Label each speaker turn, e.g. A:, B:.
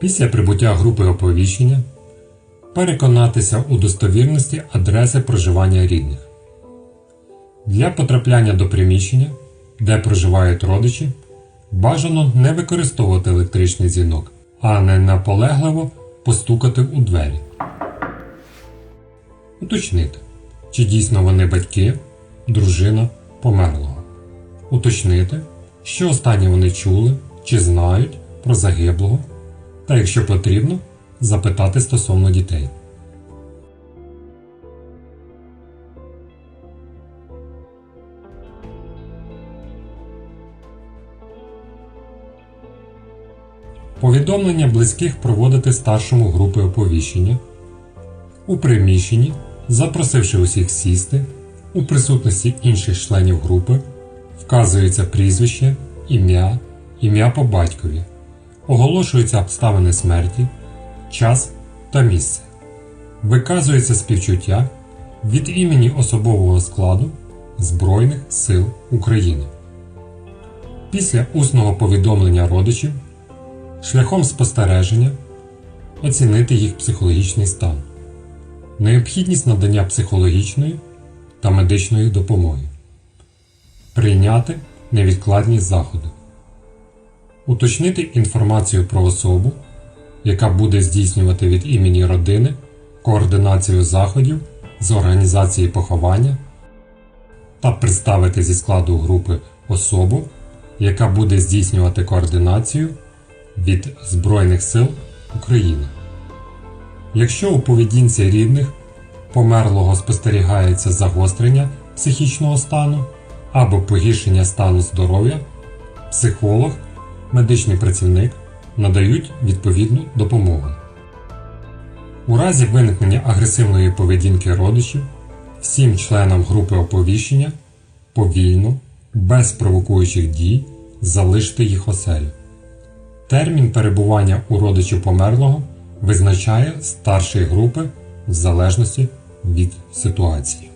A: Після прибуття групи оповіщення переконатися у достовірності адреси проживання рідних. Для потрапляння до приміщення, де проживають родичі, бажано не використовувати електричний дзвінок, а не наполегливо постукати у двері. Уточнити, чи дійсно вони батьки, дружина померлого. Уточнити, що останнє вони чули чи знають про загиблого, та якщо потрібно, запитати стосовно дітей. Повідомлення близьких проводити старшому групи оповіщення у приміщенні, запросивши усіх сісти, у присутності інших членів групи, вказується прізвище, ім'я, ім'я по батькові, оголошуються обставини смерті, час та місце, виказується співчуття від імені особового складу Збройних сил України. Після усного повідомлення родичів шляхом спостереження оцінити їх психологічний стан, необхідність надання психологічної та медичної допомоги, прийняти невідкладні заходи, уточнити інформацію про особу, яка буде здійснювати від імені родини координацію заходів з організації поховання та представити зі складу групи особу, яка буде здійснювати координацію від Збройних сил України. Якщо у поведінці рідних померлого спостерігається загострення психічного стану або погіршення стану здоров'я, психолог, медичний працівник надають відповідну допомогу. У разі виникнення агресивної поведінки родичів всім членам групи оповіщення повільно, без провокуючих дій залишити їх оселю. Термін перебування у родичів померлого визначає старший групи в залежності від ситуації.